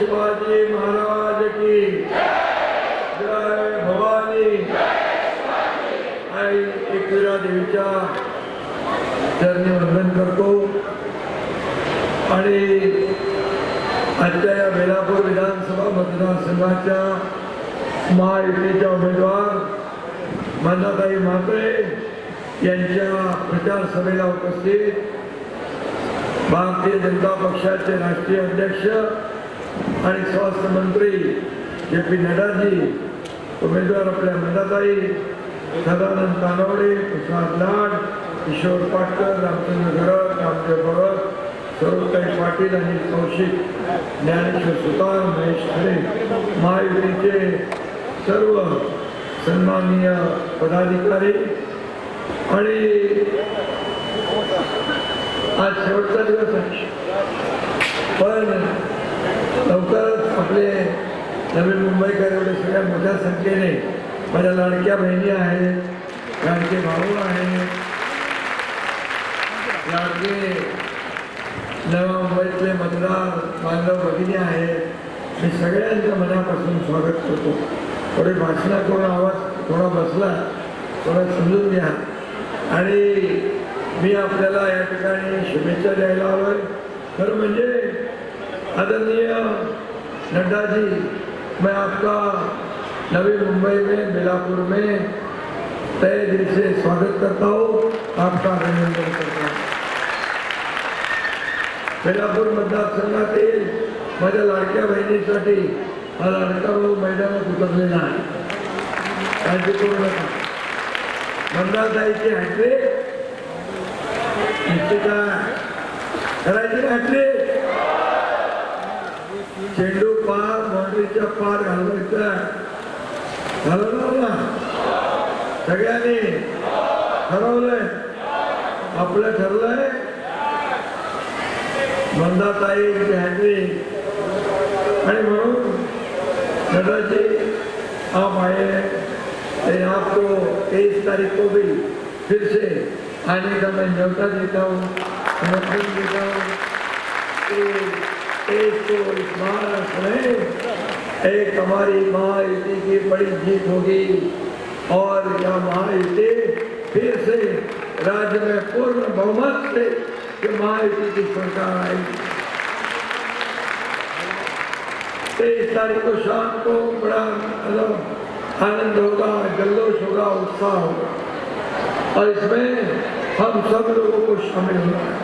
शिवाजी महाराज की जय भवानी. आई एकविरा देवीच्या चरणी वंदन करतो. आणि आजच्या या बेलापूर विधानसभा मतदारसंघाच्या महायुतीच्या उमेदवार मंदाताई म्हात्रे यांच्या प्रचार सभेला उपस्थित. भारतीय जनता पक्षाचे राष्ट्रीय अध्यक्ष आणि स्वास्थ्य मंत्री जे पी नड्डाजी उमेदवार आपल्या नंदाताई सदानंद तानवडे प्रसाद लाड किशोर पाटकर रामचंद्र घरत रामदेव भगत सरोजताई पाटील आणि कौशिक ज्ञानेश्वर सुतार महेश खरे महायुतीचे सर्व सन्माननीय पदाधिकारी आणि आज शेवटचा दिवस आहे. पण लवकरच आपले नवी मुंबईकर एवढे सगळ्या मोठ्या संख्येने माझ्या लाडक्या बहिणी आहेत लाडके भाऊ आहेत लाडके नव्या मुंबईतले मतदार बांधव भगिनी आहेत. मी सगळ्यांचं मनापासून स्वागत करतो. थोडे भाषणा करून आवाज थोडा बसला थोडा समजून घ्या. आणि मी आपल्याला या ठिकाणी शुभेच्छा द्यायला आलोय. खरं म्हणजे आदरणीय नड्डा जी मैं आपका नवी मुंबई में बिलापुर में तय दिल से स्वागत करता हूँ। आपका अभिनंदन करता हूँ। बेलापूर मतदारसंघातील माझ्या लाडक्या बहिणीसाठी हा लाडका भाऊ मैदानात उतरलेला आहे. काळजी करू नका मंदाताईची हॅट्रिक करायची हॅट्रिक चेंडू पार बाउंड्रीच्या पार घालवायचा. घालवलं. ना सगळ्यांनी. ठरवलंय. आपलं ठरलंय. मंदाताई हॅट्रिक आणि म्हणून दादाजी आप आए ते आपको तेईस तारीख को भी फिर से आने का मैं न्यौता देता हूँ समर्थन देता हूँ. कि देश को एक हमारी माँ महायुति की बड़ी जीत होगी और यह माँ महायुति फिर से राज्य में पूर्ण बहुमत से माँ महायुति की सरकार आएगी तेईस तारीख को शाम को बड़ा मतलब आनंद होगा जल्लोष होगा उत्साह होगा। और इसमें हम सब लोगों को शामिल होना है।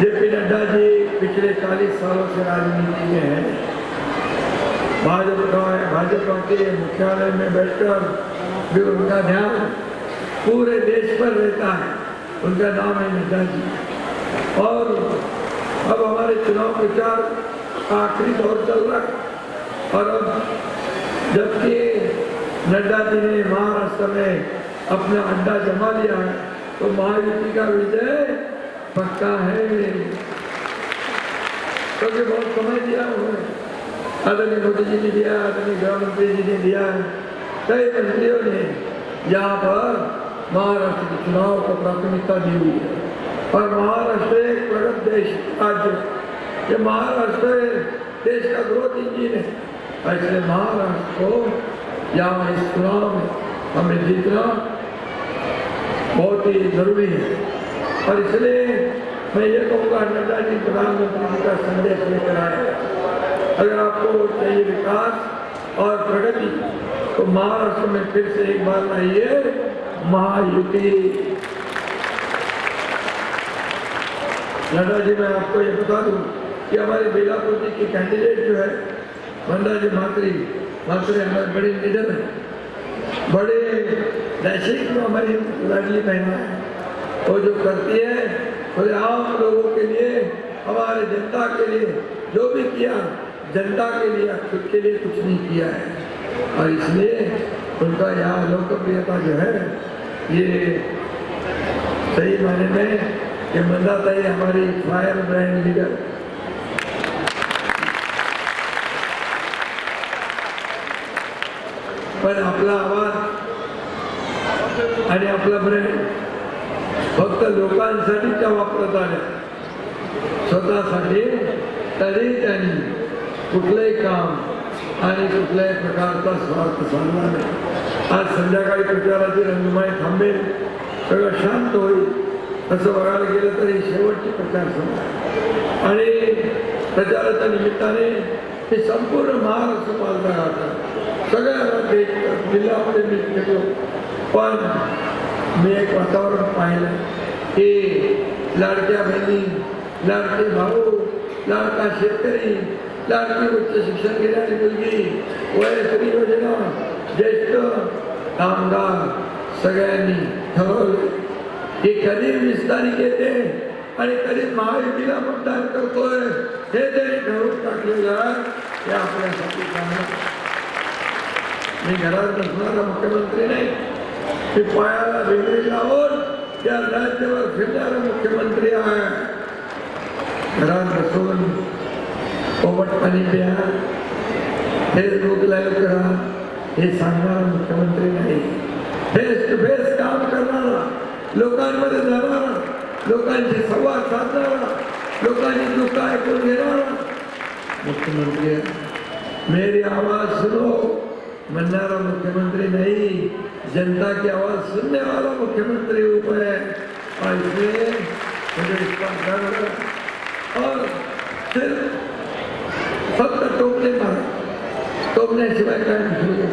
जेपी नड्डा जी पिछले 40 सालों से राजनीति में है। भाजपा भाजपा के मुख्यालय में बैठकर भी उनका ध्यान पूरे देश पर रहता है। उनका नाम है नड्डा जी और अब हमारे चुनाव प्रचार का आखिरी दौर चल रहा है। और अब जबकि नड्डा जी ने महाराष्ट्र में अपना अड्डा जमा लिया है तो महायुति का विजय पक्का है। क्योंकि बहुत समय दिया उन्होंने आदरणीय मोदी जी ने दिया आदरणीय गृह मंत्री जी ने दिया कई मंत्रियों ने यहाँ पर महाराष्ट्र के चुनाव को प्राथमिकता दी हुई है और महाराष्ट्र एक प्रगत देश राज्य ये महाराष्ट्र देश का ग्रोथ इंजिन है ऐसे महाराष्ट्र को यहाँ इस चुनाव में हमें जीतना बहुत ही ज़रूरी है और इसलिए मैं ये कहूँगा, नड्डा जी, प्रधानमंत्री जी का संदेश लेकर आए अगर आपको चाहिए विकास और प्रगति तो महाराष्ट्र में फिर से एक बार लाइए महायुति। नड्डा जी, मैं आपको ये बता दूँ कि हमारे बेलापुर जी की कैंडिडेट जो है मंदा जी मात्री मात्री हमारे बड़े लीडर हैं। बड़े नैशिक में हमारी लाडली बहना है, वो जो करती है बोले आम लोगों के लिए, हमारे जनता के लिए, जो भी किया, जनता के लिए खुद के लिए कुछ नहीं किया है। और इसलिए उनका यहाँ लोकप्रियता जो है, ये सही माने में ये मंदाताई हमारी फायर ब्रांड लीडर। पण आपला आवाज़ आणि आपला ब्रँड। फक्त लोकांसाठीच्या वापरत आल्या. स्वतःसाठी तरी त्यांनी कुठलंही काम आणि कुठल्याही प्रकारचा स्वार्थ साधला नाही. आज संध्याकाळी प्रचाराची रंगमाई थांबेल. सगळं शांत होईल. असं बघायला गेलं तर हे शेवटची प्रचार सभा आणि प्रचाराच्या निमित्ताने हे संपूर्ण महाराष्ट्र पालता गाठला सगळ्या राज्य जिल्ह्यामध्ये मी गेलो पण मी एक वातावरण पाहिलं हे लाडक्या बहिणी लाडके भाऊ लाडका शेतकरी लाडकी उच्च शिक्षण घेणारी मुलगी वयस्त्री योजना ज्येष्ठ कामगार सगळ्यांनी ठरवलं. की कधी वीस तारीख येते आणि कधी महायुतीला मतदान करतोय. हे त्यांनी ठरवून टाकलेलं हे आपल्यासाठी मी घरात बसणारा मुख्यमंत्री नाही. मी पायाला वेगळी लावून या राज्यावर फिरणारा मुख्यमंत्री घरात बसून कोमट पाणी प्या फेसबुक लाईव्ह करा। हे सांगणारा मुख्यमंत्री नाही। फेस टू फेस काम करणारा लोकांमध्ये जाणारा लोकांशी संवाद साधणारा मुख्यमंत्री, मेरी आवाज़ सुनो। म्हणणारा मुख्यमंत्री नहीं, जनता की आवाज़ सुनने वाला मुख्यमंत्री ऊपर है। और इसलिए मुझे पर गर्व और सिर्फ़ फक्त टोपणे मारा। टोपण्याशिवाय काय। नाही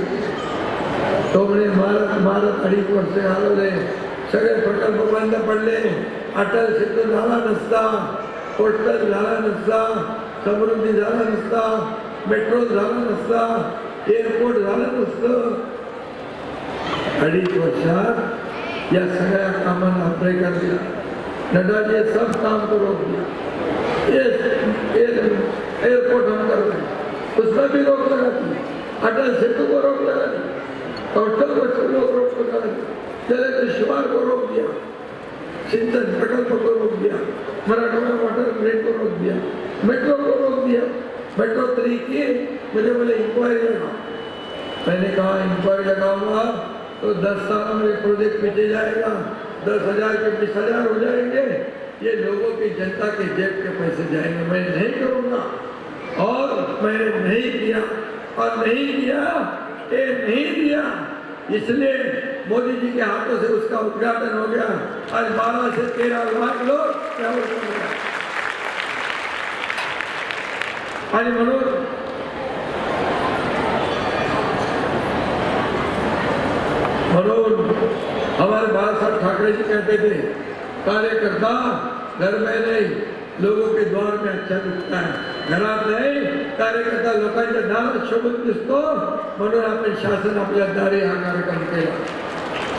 टोपणे मारत मारत अडीच वर्ष घालवले सगळे प्रकल्प बंद पडले अटल सेतू झाला नसता पोस्टल झाला नसता समृद्धी झाला नसता मेट्रो झाला नसता एअरपोर्ट झालं नुसतं. अडीच वर्षात या सगळ्या कामांना ब्रेकर दिला नड्डा सब काम करू एअरपोर्ट दिया ये एयर- एयरपोर्ट हम कर रहे भी रोक लगा दी अटल सेतु को रोक लगा दी कौशल को सब लोग रोक लगा दी चले तो शिवार को रोक दिया. सिंचन प्रकल्प को रोक दिया. मराठवाड़ा वाटर ग्रिड को रोक दिया. मेट्रो को रोक दिया. मेट्रो थ्री की मुझे बोले इंक्वायरी लगा मैंने कहा इंक्वायरी लगाऊँगा तो दस साल में प्रोजेक्ट पीछे जाएगा। दस हज़ार के बीस हज़ार हो जाएँगे। ये लोगों की जनता के जेब के पैसे जाएँगे। मैं नहीं करूँगा। और मैंने नहीं किया। और नहीं किया, ये नहीं दिया। इसलिए मोदी जी के हाथों से उसका उद्घाटन हो गया। आज बारह से तेरह लाख लोग ट्रैवल कर रहे हैं आणि म्हणून म्हणून हमारे बाबा साहब ठाकरे जी कहते थे, कार्यकर्ता, घर में नहीं, लोगों के द्वार में अच्छा दिसता है। घरात नाही, कार्यकर्ता लोकांच्या दारात शोभून दिसतो म्हणून आपण शासन आपल्या दारी हा कार्यक्रम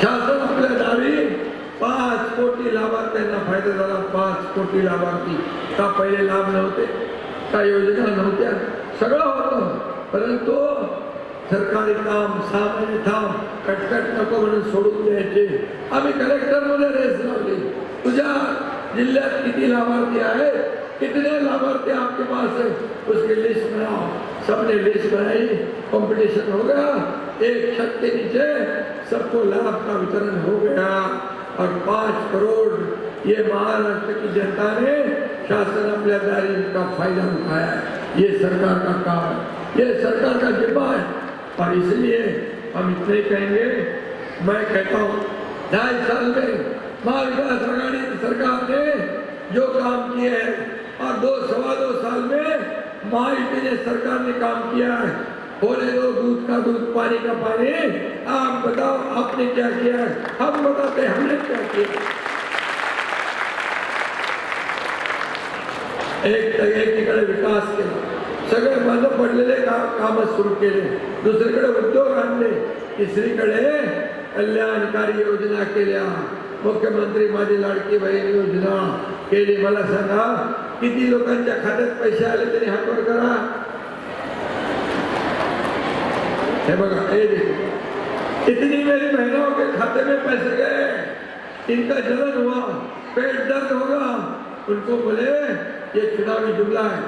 शासन आपल्या दारी, पाच कोटी लाभार्थ्यांना फ़ायदा झाला पाच कोटी लाभार्थी। का पहिले लाभ नव्हते का योजना नव्हत्या सगळं होतं. परंतु सरकारी काम महिने थांब कटकट नको म्हणून सोडून द्यायचे. आम्ही कलेक्टरमध्ये रेस लावली. तुझ्या जिल्ह्यात किती लाभार्थी आहेत? कितने लाभार्थी आपके पास? है उसकी लिस्ट बनाओ. सबने लिस्ट बनाई. कंपटीशन हो गया. एक छत के नीचे सबको लाभ का वितरण हो गया. और पाँच करोड़ ये महाराष्ट्र की जनता ने शासन अपने दारी का फ़ायदा उठाया। है ये सरकार का काम है। ये सरकार का जिम्मा है। और इसलिए हम इतने कहेंगे, मैं कहता हूँ, ढाई साल में महाविकास आघाड़ी की सरकार ने जो काम किए हैं, और दो सवा दो साल में महायुति ने सरकार ने काम किया है। बोले, दो दूध का दूध, पानी का पानी। आप बताओ, आपने क्या किया है? हम बताते हमने क्या किया एक एकीकडे विकास केला. सगळे बंद पडलेले काम काम सुरू केले. दुसरीकडे उद्योग आणले. तिसरीकडे कल्याणकारी योजना केल्या. मुख्यमंत्री माझी लाडकी बहीण योजना केली. मला सांगा किती लोकांच्या खात्यात पैसे आले तरी हातवर करा? हे बघा हे इतनी मेरी बहनों के खाते में पैसे गए इनका जलन हुआ पेट दर्द होगा. उनको बोले ये चुनावी जुमला है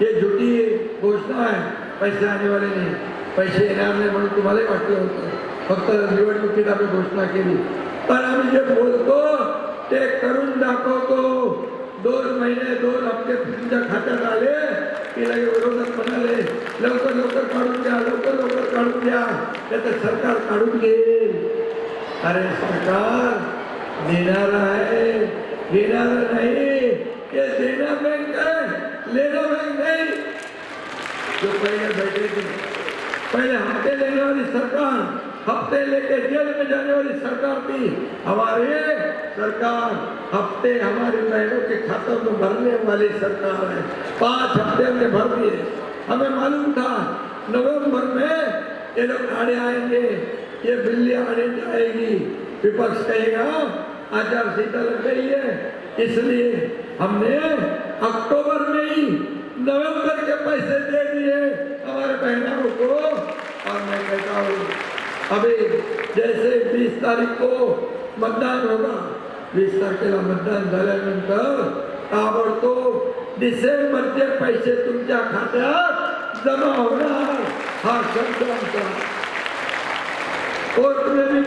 ये झूठी घोषणा आहे. पैसे आने वाले नाही पैसे येणार नाही म्हणून तुम्हालाही वाटलं होतं. फक्त निवडणुकीत आम्ही घोषणा केली. पण आम्ही जे बोलतो ते करून दाखवतो. दोन महिने दोन हप्ते तुमच्या खात्यात आले. की लगे विरोधक म्हणाले लवकर काढून द्या लवकर लवकर काढून द्या. त्याचं सरकार काढून घेईल. अरे सरकार देणार आहे. घेणार नाही. ये देना बैंक है लेना बैंक नहीं। जो पहले बैठे थे, पहले हफ़्ते लेने वाली सरकार, हफ़्ते लेके जेल में जाने वाली सरकार थी। हमारे सरकार हफ़्ते हमारे बहनों के खातों में भरने वाली सरकार है। पाँच हफ़्ते हमने भर दिए। हमें मालूम था, नवंबर में ये लोग आने आएँगे, ये बिल्ली आने जाएगी। विपक्ष कहेगा, आचार संहिता लग गई है इसलिए हमने अक्टूबर में ही नवंबर के पैसे दे दिए हमारे बहनों को और मैं कहता हूँ अभी जैसे 20 तारीख को मतदान होगा वीस तारखेला मतदान झाल्यानंतर ताबडतोब डिसेंबरचे पैसे तुमच्या खात्यात जमा होणार हा शब्द आमचा कोर्ट में भी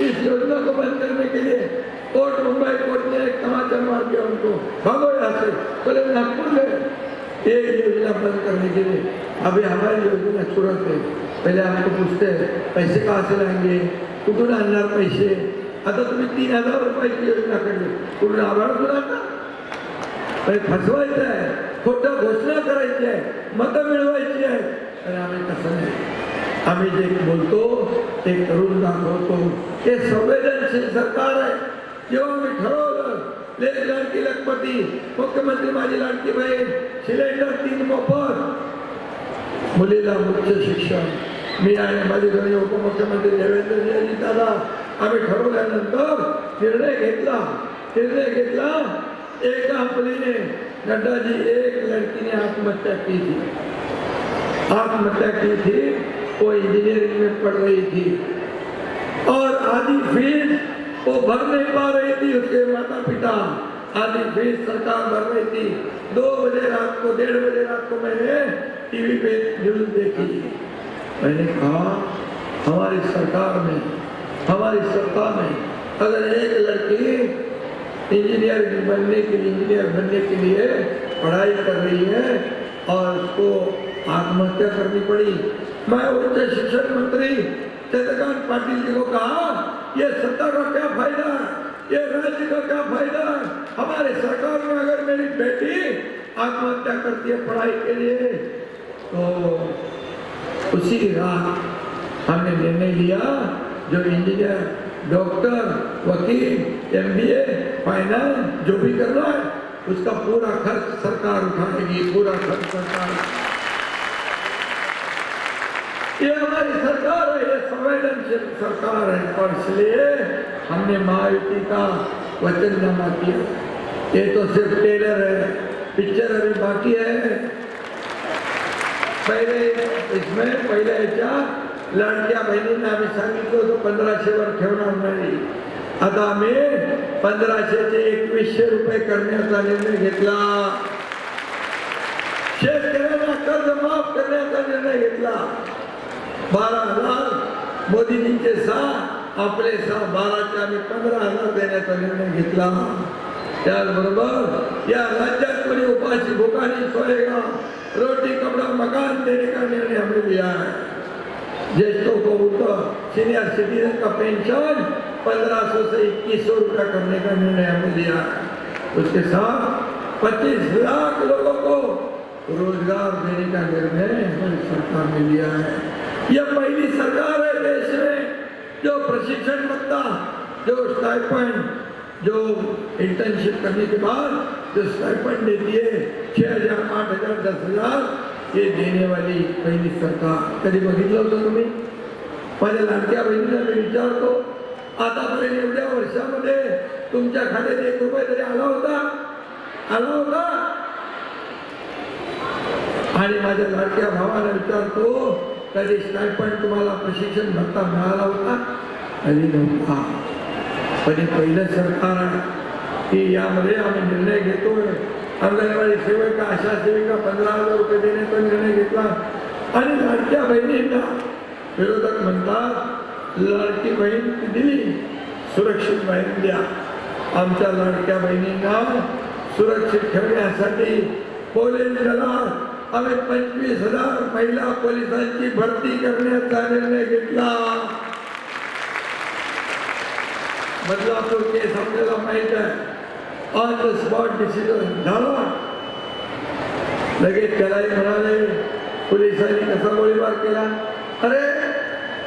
इस योजना को बंद करने के लिए कोर्ट मुंबई कोर्ट ने एक समाचार मार दिया उनको। भागो यहाँ से। बोले नागपुर गए ये योजना बंद करने के लिए अभी हमारी योजना तुरंत है। पहले आपको पूछते हैं पैसे कहाँ से लाएंगे? कुठून आणणार पैसे। आता तुम्ही तीन हजार रुपयाची योजना काढली कुठून आभार आता म्हणजे फसवायचं आहे खोटं घोषणा करायची आहे मतं मिळवायची आहे आणि आम्ही कसं नाही आम्ही जे बोलतो ते करून दाखवतो हे संवेदनशील सरकार आहे जेव्हा मी ठरवलं लेख लाडकी लखपती, मुख्यमंत्री माझी लाडकी बहीण सिलेंडर तीन मोफत मुलीला उच्च शिक्षण मी आणि माझे दोन्ही उपमुख्यमंत्री देवेंद्रजी दादा आम्ही ठरवल्यानंतर निर्णय घेतला। निर्णय घेतला, एका मुलीने नड्डाजी एक लड़की ने आत्महत्या की थी। आत्महत्या की थी, वो इंजीनियरिंग में पढ़ रही थी। और आधी फ़ीस वो भर नहीं पा रही थी उसके माता पिता आधी फ़ीस सरकार भर रही थी। दो बजे रात को, डेढ़ बजे रात को मैंने टीवी पे न्यूज़ देखी। मैंने कहा, हमारी सरकार में, हमारी सत्ता में अगर एक लड़की इंजीनियर बनने के लिए, इंजीनियर बनने के लिए पढ़ाई कर रही है और उसको आत्महत्या करनी पड़ी, मैं उच्च शिक्षण मंत्री चंद्रकांत पाटिल जी को कहा, ये सत्ता का क्या फ़ायदा? ये राज्य का क्या फ़ायदा? हमारे सरकार में अगर मेरी बेटी आत्महत्या करती है पढ़ाई के लिए तो उसी रात हमने निर्णय लिया, जो इंजीनियर, डॉक्टर, वकील, एमबीए, फाइनेंस, जो भी कर रहा है, उसका पूरा खर्च सरकार उठाएगी, पूरा खर्च सरकार ये हमारी सरकार है, ये संवेदनशील सरकार है, और इसलिए हमने महायुति का वचननामा किया। ये तो सिर्फ़ टेलर है, पिक्चर अभी बाकी है। पहिले इसमें पहिल्या याच्या लाडक्या बहिणींना आम्ही सांगितलं होतं पंधराशेवर ठेवणार नाही आता आम्ही पंधराशेचे एकवीसशे रुपये करण्याचा निर्णय घेतला। शेतकऱ्यांना कर्ज माफ़ करण्याचा निर्णय घेतला। बारा हज़ार मोदीजींचे सहा आपले सहा बाराचे आम्ही पंधरा हज़ार देण्याचा निर्णय घेतला। त्याचबरोबर या राज्यात कोणी उपाशी भुकानी सोएगा रोटी, कपड़ा, मकान देने का निर्णय हमने लिया है ज्येष्ठों को उनका सीनियर सिटीजन का पेंशन पंद्रह सौ से इक्कीस सौ रुपया करने का निर्णय हमने लिया है उसके साथ पच्चीस लाख लोगों को रोज़गार देने का निर्णय हमारी सरकार ने लिया है। पहली सरकार है देश. में जो प्रशिक्षण भत्ता जो स्टाइपेंड जो इंटर्नशिप करने के बाद जो स्टाइपेंड देती है छह हजार आठ हजार दस हजार ये देने वाली पहिली सरकार. कधी बघितलं होतं तुम्ही? माझ्या लाडक्या बहिणीला मी विचारतो आतापर्यंत एवढ्या वर्षामध्ये तुमच्या खात्यात एक रुपये तरी आला होता? आला होता? आणि माझ्या लाडक्या भावाला विचारतो कधी स्टायपंड तुम्हाला प्रशिक्षण भत्ता मिळाला होता? कधी नव्हता. पण हे पहिलं सरकार की यामध्ये आम्ही निर्णय घेतोय. अंगणवाडी सेविका आशा सेविका पंधरा हजार रुपये देण्याचा निर्णय घेतला. आणि लाडक्या बहिणींना विरोधक म्हणतात लाडकी बहीण दिली सुरक्षित बहीण द्या. आमच्या लाडक्या बहिणींना सुरक्षित ठेवण्यासाठी पोलीस दलात आम्ही पंचवीस हजार महिला पोलिसांची भरती करण्याचा निर्णय घेतला. बदलापूर केस आपल्याला माहीत आहे. ऑन द स्पॉट डिसिजन झाला. लगेच त्यालाही म्हणाले पोलिसांनी कसा गोळीबार केला? अरे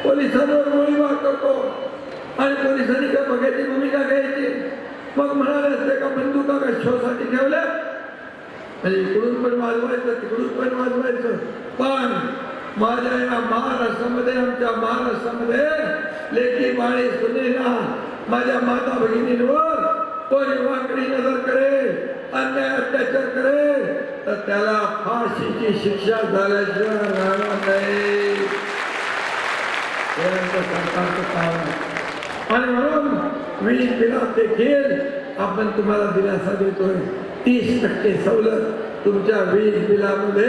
पोलिसांवर गोळीबार करतो आणि पोलिसांनी काय बघायची भूमिका घ्यायची? मग म्हणाले असते का बंदुका का शोसाठी ठेवल्या? म्हणजे इकडून पण वाजवायचं तिकडून पण वाजवायचं. पण माझ्या या महाराष्ट्रामध्ये आमच्या महाराष्ट्रामध्ये लेखी बाळी सुनेला माझ्या माता भगिनींवर कोणी वाकडी नजर करेल अन्याय अत्याचार करेल तर त्याला फाशीची शिक्षा झाल्याशिवाय राहणार नाही. सरकारचं काम आणि म्हणून वीज बिलात देखील आपण तुम्हाला दिलासा देतोय. तीस टक्के सवलत तुमच्या वीज बिलामध्ये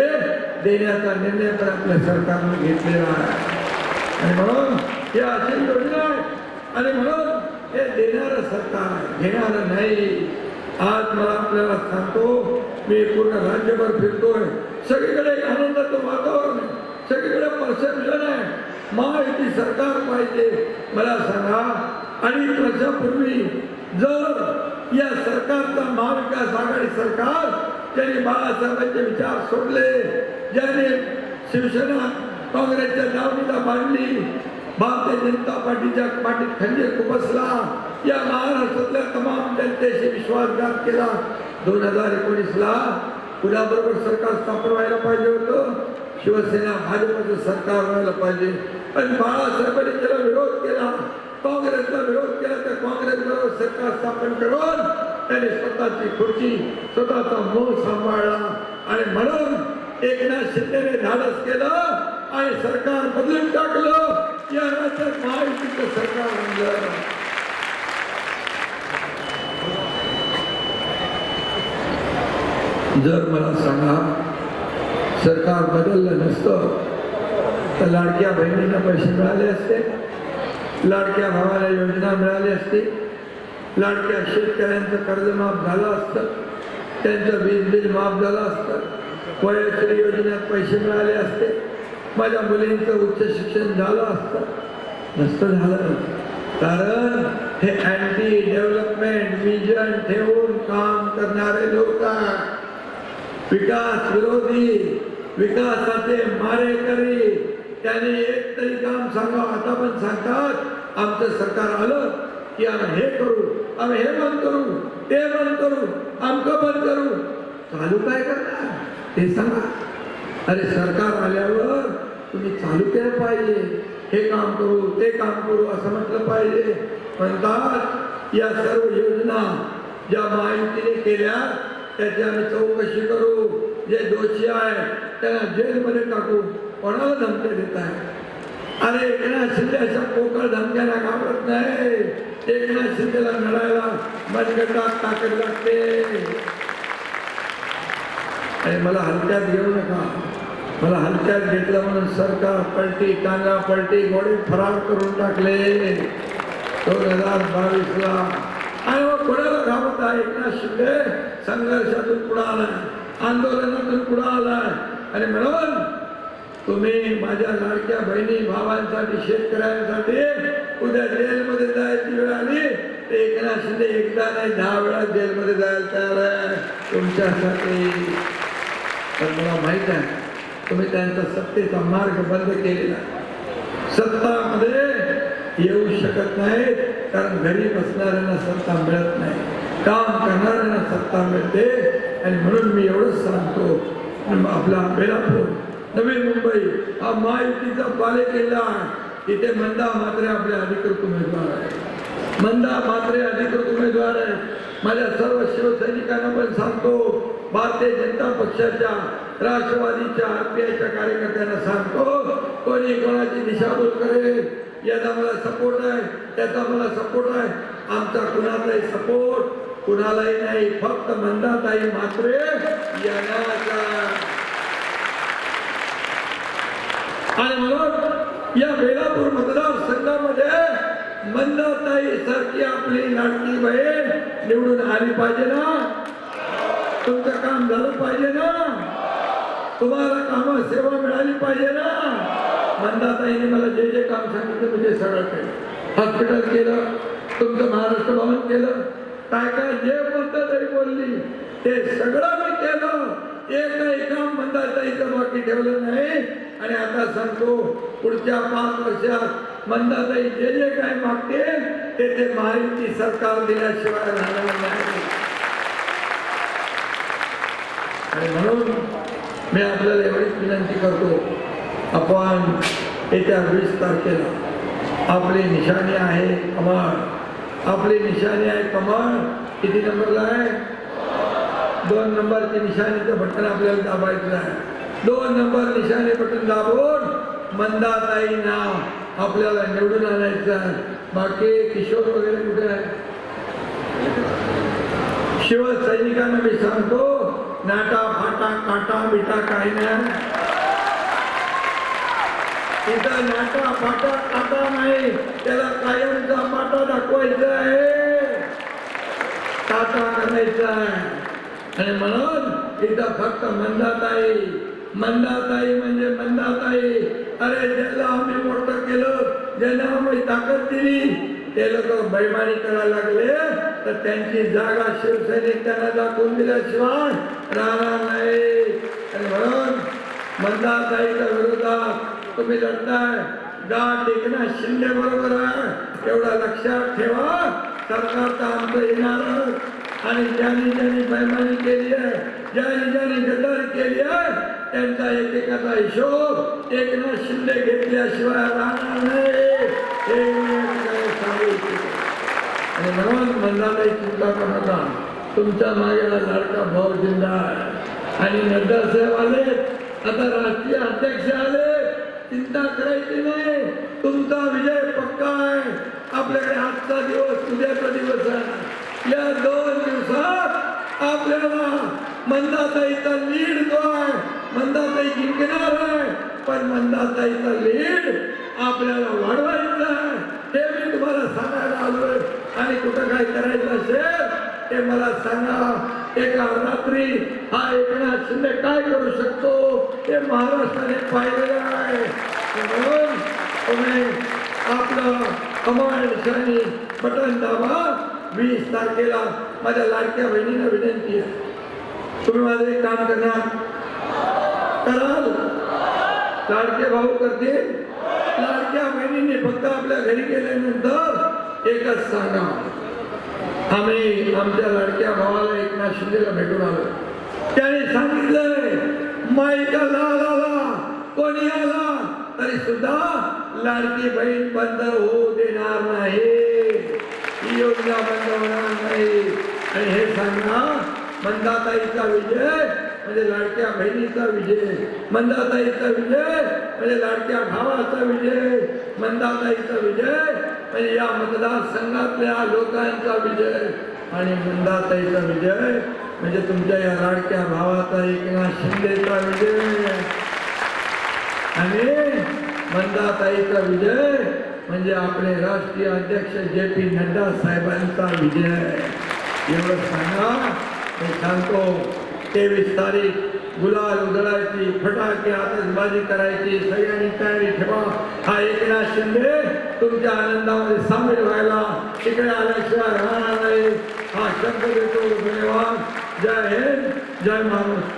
देण्याचा निर्णय पण आपल्या सरकारने घेतलेला आहे. आणि म्हणून हे अशी योजना आहे. आणि म्हणून हे देणारं सरकार आहे. घेणारं नाही. आज मला आपल्याला सांगतो मी पूर्ण राज्यभर फिरतोय. सगळीकडे आनंदाचं वातावरण आहे. सगळीकडे परसेप्शन आहे. महायुती सरकार पाहिजे. मला सांगा आणि वर्षापूर्वी जर या सरकारचा महाविकास आघाडी सरकार त्यांनी बाळासाहेबांचे विचार सोडले ज्याने शिवसेना काँग्रेसच्या दावणीला बांधली भारतीय जनता पार्टीच्या पाठीत खंजीर खुपसला या महाराष्ट्रातल्या तमाम जनतेशी विश्वासघात केला. दोन हजार एकोणीसला कुणाबरोबर सरकार स्थापन व्हायला पाहिजे होतं? शिवसेना भाजपचं सरकार व्हायला पाहिजे. पण बाळासाहेबांनी त्याला विरोध केला. काँग्रेसचा विरोध केला तर काँग्रेस बरोबर सरकार स्थापन करून त्याने स्वतःची खुर्ची स्वतःचा मोह सांभाळला. आणि म्हणून एकनाथ शिंदेने धाडस केलं आणि सरकार बदलून टाकलं. या राज्यात महायुतीचं सरकार आणलं. जर मला सांगा सरकार बदललं नसतं तर लाडक्या बहिणींना पैसे मिळाले असते? लाडक्या भावाला योजना मिळाली असती. लाडक्या शेतकऱ्यांचं कर्ज माफ झालं असतं. त्यांचं वीज बिल माफ झालं असतं. वयोश्री योजनेत पैसे मिळाले असते. माझ्या मुलींचं उच्च शिक्षण झालं असतं. नसतं झालं. कारण हे अँटी डेव्हलपमेंट विजन ठेवून काम करणारे लोक विकास विरोधी विकासाचे मारेकरी त्याने एक तरी काम सांगा आता पण सांगतात आमचं सरकार आलं की आम्ही हे करू आम्ही हे बंद करू ते बंद करू आमकं बंद करू. चालू काय करणार? ते सांगा. अरे सरकार आल्यावर तुम्ही चालू केलं पाहिजे. हे काम करू ते काम करू असं म्हटलं पाहिजे. म्हणतात या सर्व योजना ज्या माहितीने केल्या त्याची आम्ही चौकशी करू. जे दोषी आहे त्यांना जेलमध्ये टाकू. कोणाला धमक्या देत आहे अरे एकनाथ शिंदे अशा पोकळ धमक्याला घाबरत नाही. एकनाथ शिंदेला लढायला मनगटात ताकद लागते. आणि मला हलक्यात घेऊ नका. मला हलक्यात घेतलं म्हणून सरकार पलटी टांगा पलटी घोडे फरार करून टाकले. दोन हजार बावीसला. आणि मग कोणाला घाबरत आहे एकनाथ शिंदे? संघर्षातून पुढे आलाय. आंदोलनातून पुढे आलाय. आणि म्हणून तुम्ही माझ्या लाडक्या बहिणी भावांसाठी शेतकऱ्यांसाठी उद्या जेलमध्ये जायची वेळ आली. ते एकनाथ शिंदे एकदा नाही दहा वेळा जेलमध्ये जायला तयार आहे. तुमच्यासाठी. तर मला माहीत आहे तुम्ही त्यांचा सत्तेचा मार्ग बंद केलेला सत्तामध्ये येऊ शकत नाही कारण घरी बसणाऱ्यांना सत्ता मिळत नाही. काम करणाऱ्यांना सत्ता मिळते. आणि म्हणून मी एवढंच सांगतो. मग आपला बेलापूर नवी मुंबई हा महायुतीचा बालेकिल्ला आहे. इथे मंदा मात्रे आपले अधिकृत उमेदवार आहे मंदा मात्रे अधिकृत उमेदवार आहे माझ्या सर्व शिवसैनिकांना पण सांगतो भारतीय जनता पक्षाच्या राष्ट्रवादीच्या आरपीआयच्या कार्यकर्त्यांना सांगतो कोणी कोणाची दिशाभूल करेल याचा मला सपोर्ट आहे त्याचा मला सपोर्ट आहे. आमचा कुणाचाही सपोर्ट कुणालाही नाही फक्त मंदाताई मात्रे यांना आणि म्हणून या वेळापूर मतदारसंघामध्ये मंदाताई सारखी आपली लाडकी बहीण निवडून आली पाहिजे ना? तुमचं काम झालं पाहिजे ना? तुम्हाला काम सेवा मिळाली पाहिजे ना? मंदाताईने मला जे जे काम सांगितलं म्हणजे सगळं केलं. हॉस्पिटल केलं तुमचं महाराष्ट्र भवन केलं. काय काय जे बोलतं तरी बोलली. ते सगळं मी केलं. एकही काम मंदाताईचं बाकी ठेवलं नाही. आणि आता सांगतो पुढच्या पाच वर्षात मंदाताई जे जे काय मागते ते ते महायुती सरकार दिल्याशिवाय राहणार नाही. आणि म्हणून मी आपल्याला एवढीच विनंती करतो आपण येत्या वीस तारखेला आपली निशाणी आहे कमळ. आपली निशाणी आहे कमळ. किती नंबरला आहे? दोन नंबरची निशाणीचं बटन आपल्याला दाबायचं आहे. दोन नंबर निशाणी बटन दाबून मंदाताई नाव आपल्याला निवडून आणायचं आहे. बाकी किशोर वगैरे कुठे आहे? शिवसैनिकांना मी सांगतो नाटा फाटा काटा बिटा काही नाही तिथं नाटा फाटा काटा नाही. त्याला कायमचा पाटा दाखवायचा आहे. टाटा करायचा आहे. आणि म्हणून इथं फक्त मंदाताई मंदाताई म्हणजे मंदाताई. अरे ज्याला आम्ही मोठं केलं ज्याला आम्ही ताकद दिली ते लोक बैमानी करायला लागले. तर त्यांची जागा शिवसैनिक त्यांना दाखवून दिल्याशिवाय राहणार नाही. आणि म्हणून मंदाताईच्या विरोधात तुम्ही लढताय. गाठ एकनाथ शिंदे बरोबर आहे. एवढा लक्षात ठेवा. सरकार तर आमचं येणार आणि ज्यांनी ज्यांनी बैमानी केली आहे ज्यांनी ज्यांनी गद्दारी केली आहे त्यांचा एकेकाचा हिशोब एकनाथ शिंदे घेतल्याशिवाय राहणार नाही. आणि म्हणून नाही चिंता करू नका तुमच्या मागेला लाडका भाऊ जिंदा आहे. आणि नड्डा साहेब आले. आता राष्ट्रीय अध्यक्ष आले. चिंता करायची नाही. तुमचा विजय पक्का आहे. आपल्याकडे आजचा दिवस उद्याचा दिवस आहे. या दोन दिवसात आपल्याला मंदाताईचा लीड जो आहे मंदाताई जिंकणार आहे. पण मंदाताईचा लीड आपल्याला वाढवायचा आहे. हे मी तुम्हाला सांगायला आलोय. आणि कुठं काय करायचं असेल ते मला सांगा. एका रात्री हा एकनाथ शिंदे काय करू शकतो? हे महाराष्ट्राने पाहिलेलं आहे. म्हणून तुम्ही आपलं कमाल निशाणी बटन दाबा. वीस तारखेला माझ्या लाडक्या बहिणीला विनंती आहे. तुम्ही माझं एक काम करणार? कराल लाडके भाऊ करते लाडक्या बहिणीने फक्त आपल्या घरी गेल्यानंतर एकच सांगा. आम्ही आमच्या लाडक्या भावाला एकनाथ शिंदेला भेटून आलो. त्याने सांगितलंय माईचा लाल आला कोणी आला तरी सुद्धा लाडकी बहीण बंद होऊ देणार नाही. ही योजना बंद होणार नाही आणि हे सांगा मंदाताईचा विजय म्हणजे लाडक्या बहिणीचा विजय. मंदाताईचा विजय म्हणजे लाडक्या भावाचा विजय. मंदाताईचा विजय म्हणजे या मतदारसंघातल्या लोकांचा विजय. आणि मंदाताईचा विजय म्हणजे तुमच्या या लाडक्या भावाचा एकनाथ शिंदेचा विजय. आणि मंदाताईचा विजय म्हणजे आपले राष्ट्रीय अध्यक्ष जे पी नड्डा साहेबांचा विजय. एवढं सांगा. मी सांगतो तेवीस तारीख गुलाल उधळायची फटाके आतषबाजी करायची सगळ्यांनी तयारी ठेवा. हा एकनाथ शिंदे तुमच्या आनंदामध्ये सामील व्हायला तिकडे आल्याशिवाय राहणार नाही. हा शब्द देतो धन्यवाद. जय हिंद जय महाराष्ट्र.